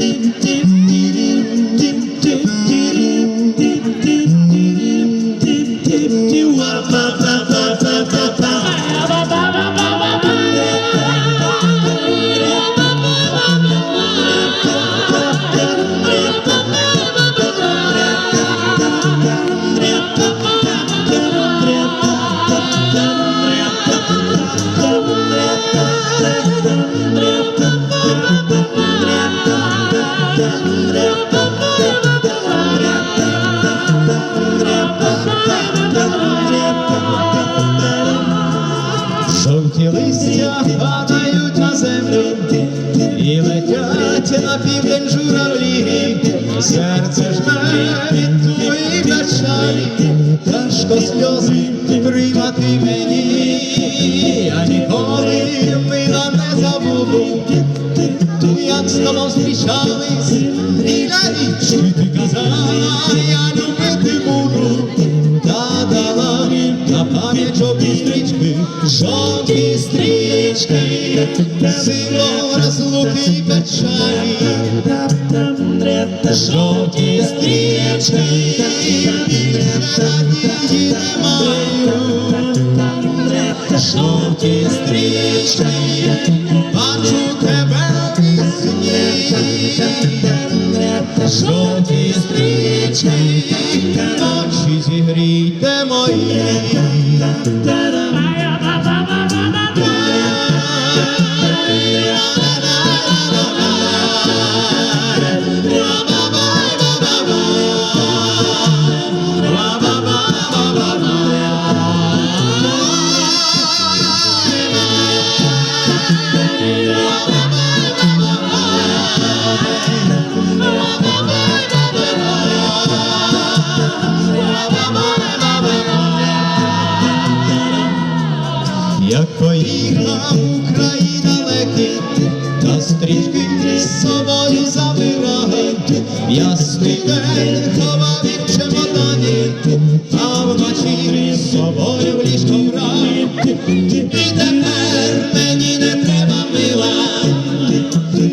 You are my, my, my. Падають на землю. І летять на південь журавлі, серце жме від твоїх печалі, тяжко сльози тримати мені, я ніколи мила не забуду, як з тобою зустрічались, і навіщо ти казала, я любити пам'ять жовті стрічки, жовті стрічки, символ розлуки й печалі, жовті стрічки, більше надії не маю, жовті стрічки, бачу тебе у вісні, жовті стрічки, ночі зігрійте мої. Як поїхав у краї далекі, та стрічки з собою забирав, ясний день ховав їх в чемодані, а вночі з собою в ліжко брав. І тепер мені не треба мила,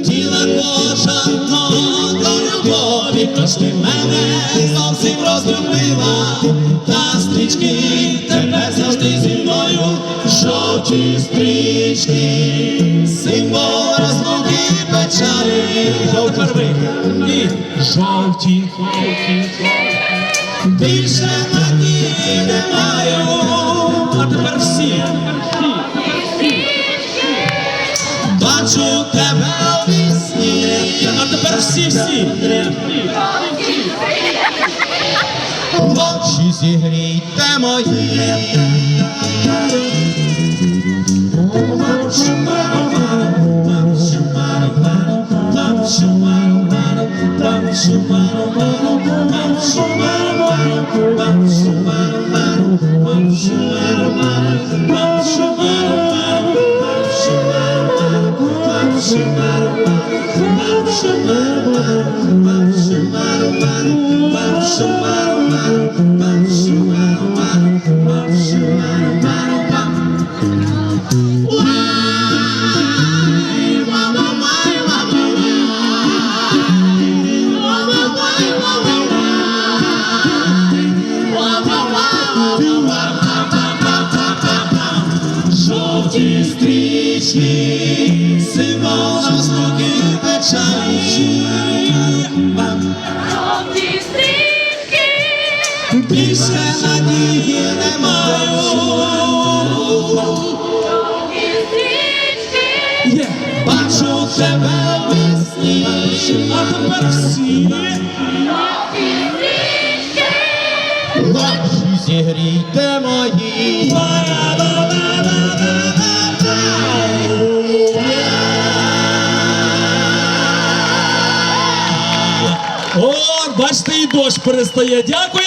тіла кожного до любові, тож мене жовті стрічки, символ розлуки печалі, жовтарви і жовті, більше надії не маю, а тепер всі. Бачу тебе у вісні, а тепер всі всі. Очі зігрійте мої. Жовті стрічки, символ розлуки і печалі. Жовті стрічки, Більше надії не маю. Бачу тебе тепер всі. жовті стрічки, Ночі зігрійте мої. також перестає. Дякую!